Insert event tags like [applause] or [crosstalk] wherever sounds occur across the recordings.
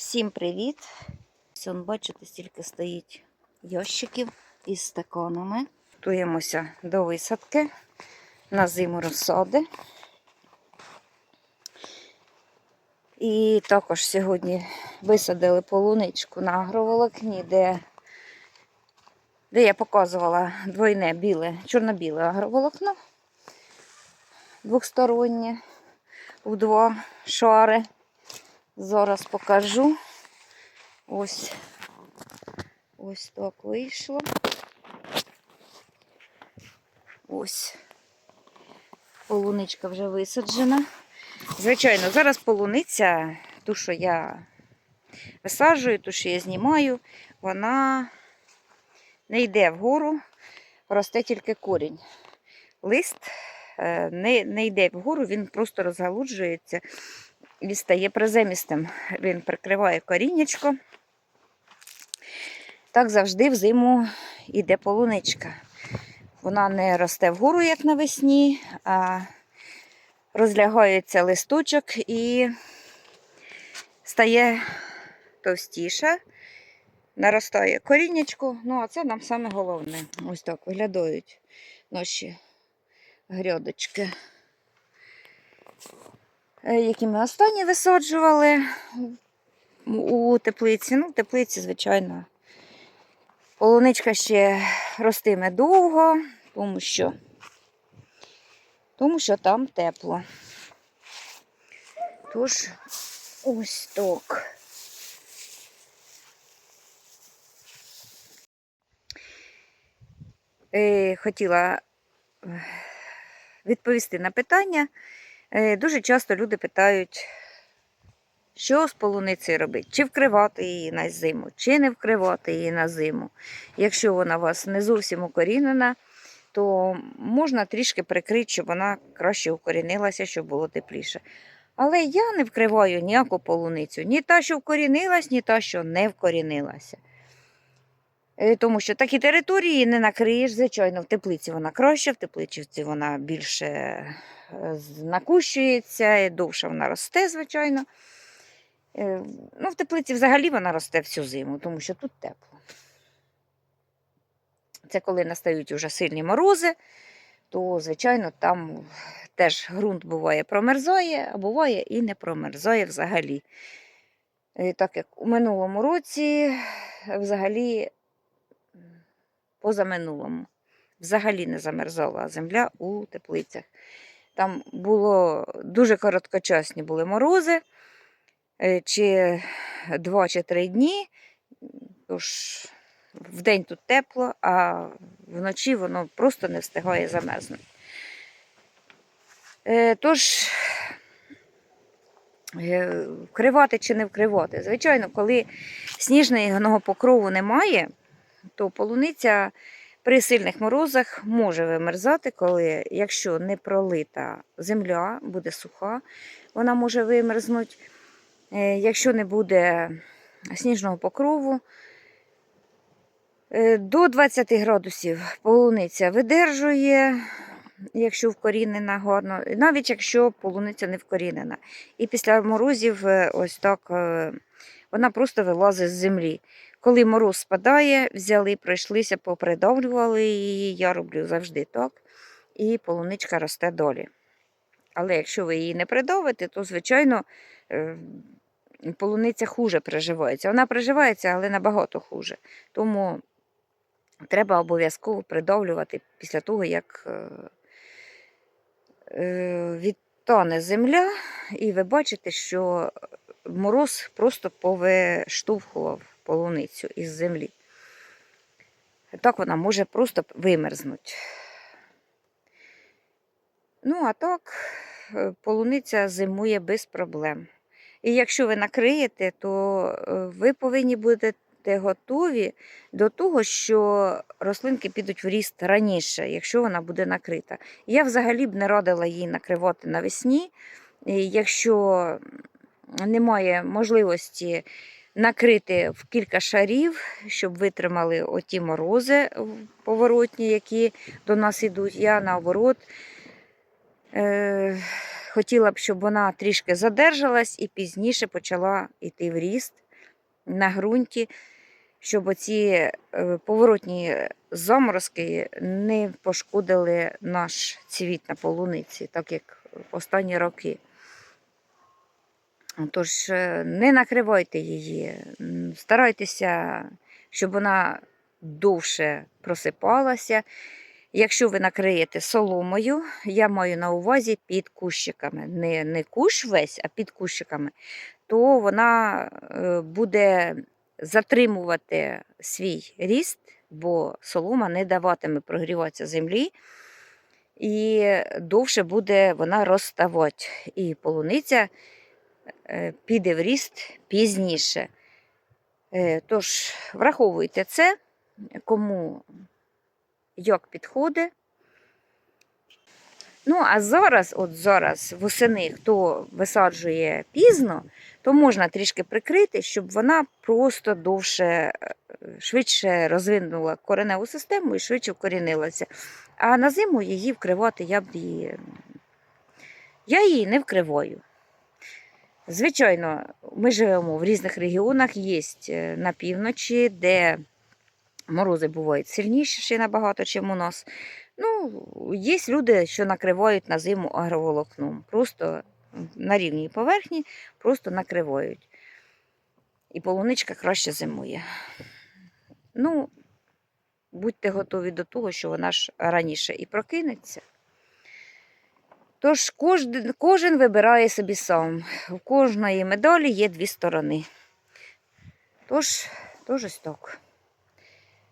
Всім привіт! Сон, бачите, стільки стоїть ящиків із стаканами. Готуємося до висадки на зиму розсади. І також сьогодні висадили полуничку на агроволокні, де, де я показувала двойне біле, чорно-біле агроволокно двохстороннє у два шари. Зараз покажу. Ось ось так вийшло. Ось полуничка вже висаджена. Звичайно, зараз полуниця, ту, що я висаджую, ту, що я знімаю, вона не йде вгору, росте тільки корінь. Лист е, не, не йде вгору, він просто розгалуджується і стає приземістим. Він прикриває коріннячко. Так завжди взиму йде полуничка. Вона не росте вгору, як навесні, а розлягається листочок і стає товстіша, наростає коріннячко. Ну, а це нам саме головне. Ось так виглядають наші грядочки. Е, які ми останні висаджували у теплиці. Ну, теплиці, звичайно, полуничка ще ростиме довго, тому що, тому що там тепло. Тож, ось так. Е, Хотіла е, відповісти на питання. Е, Дуже часто люди питають, що з полуницею робити, чи вкривати її на зиму, чи не вкривати її на зиму. Якщо вона у вас не зовсім укорінена, то можна трішки прикрити, щоб вона краще укорінилася, щоб було тепліше. Але я не вкриваю ніяку полуницю, ні та, що вкорінилась, ні та, що не вкорінилася. Е, Тому що такі території не накриєш, звичайно, в теплиці вона краще, в теплиці вона більше е, накущується, і довше вона росте, звичайно. Е, Ну, в теплиці взагалі вона росте всю зиму, тому що тут тепло. Це коли настають уже сильні морози, то, звичайно, там теж ґрунт буває промерзає, а буває і не промерзає взагалі. Так як у минулому році, взагалі, позаминулому, взагалі не замерзала земля у теплицях. Там було дуже короткочасні були морози, е, чи два чи три дні. Тож вдень тут тепло, а вночі воно просто не встигає замерзнути. Е, Тож, е, вкривати чи не вкривати. Звичайно, коли сніжного покрову немає, то полуниця при сильних морозах може вимерзати, коли, якщо не пролита земля, буде суха, вона може вимерзнути. Е, Якщо не буде сніжного покрову, е, до 20 градусів полуниця видержує, якщо вкорінена гарно, навіть якщо полуниця не вкорінена. І після морозів е, ось так вона просто вилазить з землі. Коли мороз спадає, взяли, пройшлися, попридавлювали її, я роблю завжди так, і полуничка росте долі. Але якщо ви її не придавите, то, звичайно, е, полуниця хуже приживається. Вона приживається, але набагато хуже. Тому треба обов'язково придавлювати після того, як е, е, відтане земля, і ви бачите, що мороз просто повиштовхував полуницю із землі. Так вона може просто вимерзнути. Ну, а так, е, полуниця зимує без проблем. І якщо ви накриєте, то е, ви повинні будете готові до того, що рослинки підуть в ріст раніше, якщо вона буде накрита. Я взагалі б не радила її накривати навесні. Якщо немає можливості накрити в кілька шарів, щоб витримали оті морози поворотні, які до нас йдуть, я наоборот. Е, хотіла б, щоб вона трішки задержалась і пізніше почала йти в ріст. на ґрунті, щоб оці е, поворотні заморозки не пошкодили наш цвіт на полуниці, так як останні роки. Тож е, не накривайте її, старайтеся, щоб вона довше просипалася. Якщо ви накриєте соломою, я маю на увазі під кущиками, не, не кущ весь, а під кущиками, то вона е, буде затримувати свій ріст, бо солома не даватиме прогріватися землі, і довше буде вона розставати. І полуниця піде в ріст пізніше. Е, Тож, враховуйте це, кому як підходить. Ну, а зараз, от зараз, восени, хто висаджує пізно, то можна трішки прикрити, щоб вона просто довше, е, швидше розвинула кореневу систему і швидше вкорінилася. А на зиму її вкривати я б її. Я її не вкриваю. Звичайно, ми живемо в різних регіонах, є е, на півночі, де морози бувають сильніші набагато, ніж у нас. Ну, є люди, що накривають на зиму агроволокном. Просто на рівній поверхні просто накривають. І полуничка краще зимує. Ну, будьте готові до того, що вона ж раніше і прокинеться. Тож кожен, кожен вибирає собі сам. У кожної медалі є дві сторони. Тож, тож ось так.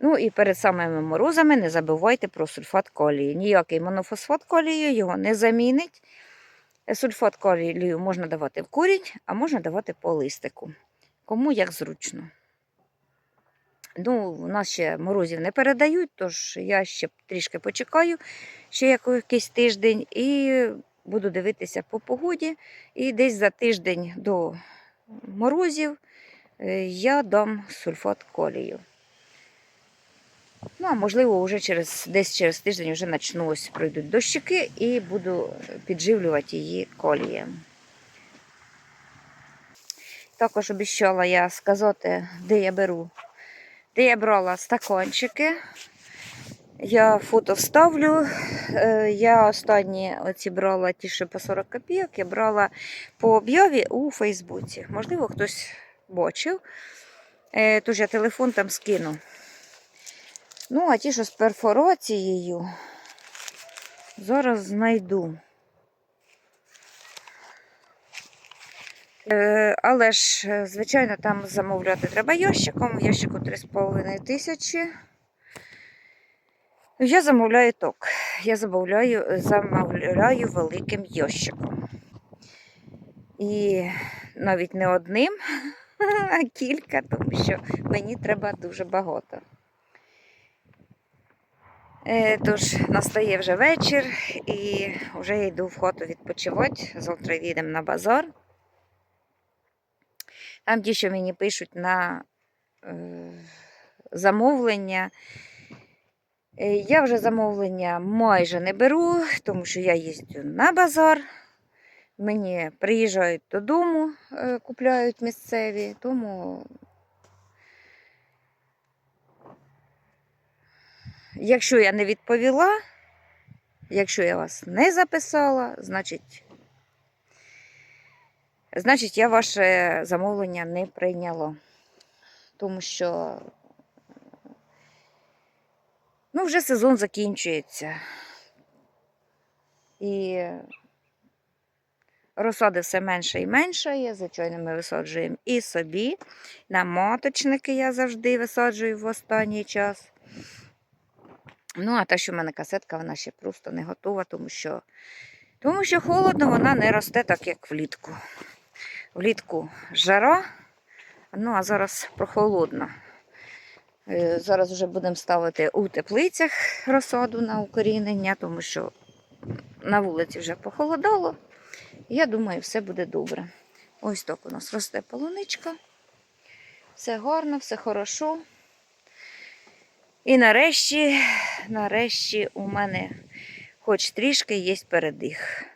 Ну і перед самими морозами не забувайте про сульфат калію. Ніякий монофосфат калію його не замінить. Сульфат калію можна давати в корінь, а можна давати по листику. Кому як зручно. Ну, у нас ще морозів не передають, тож я ще трішки почекаю, ще якийсь тиждень, і буду дивитися по погоді. І десь за тиждень до морозів е, я дам сульфат колію. Ну, а можливо, вже через, десь через тиждень вже ось пройдуть дощики і буду підживлювати її колієм. Також обіцяла я сказати, де я беру, де я брала стаканчики. Я фото вставлю. Е, Я останні оці брала ті, що по 40 копійок, я брала по об'яві у Фейсбуці. Можливо, хтось бачив. Е, Тож я телефон там скину. Ну, а ті, що з перфорацією, зараз знайду. Але ж, е, звичайно, там замовляти треба ящиком. Ящику 3,5 тисячі. Я замовляю ток. Я замовляю, замовляю великим ящиком. І навіть не одним, [laughs] а кілька, тому що мені треба дуже багато. Е, Тож настає вже вечір і вже йду в хату відпочивати. Завтра їдемо на базар. Там ті, що мені пишуть на е, замовлення. Е, Я вже замовлення майже не беру, тому що я їздю на базар. Мені приїжджають додому, е, купляють місцеві, тому Якщо я не відповіла, якщо я вас не записала, значить, значить я ваше замовлення не прийняла. Тому що ну, вже сезон закінчується. І розсади все менше і менше є. Звичайно, ми висаджуємо і собі. На маточники я завжди висаджую в останній час. Ну, а та, що в мене касетка, вона ще просто не готова, тому що, тому що холодно, вона не росте так, як влітку. Влітку жара, ну а зараз прохолодно. Е, Зараз вже будемо ставити у теплицях розсаду на укорінення, тому що на вулиці вже похолодало. Я думаю, все буде добре. Ось так у нас росте полуничка. Все гарно, все хорошо. І нарешті, нарешті у мене хоч трішки є передих.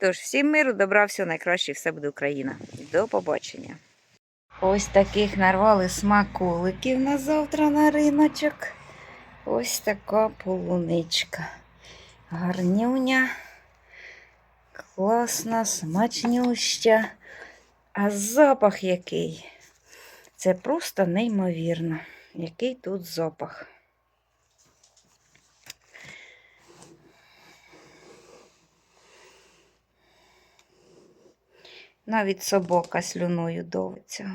Тож, всім миру, добра, всього найкраще, все буде Україна. До побачення. Ось таких нарвали смаколиків на завтра на риночок. Ось така полуничка. Гарнюня, класна, смачнюща. А запах який. Це просто неймовірно, який тут запах. Навіть собака слюною довиться.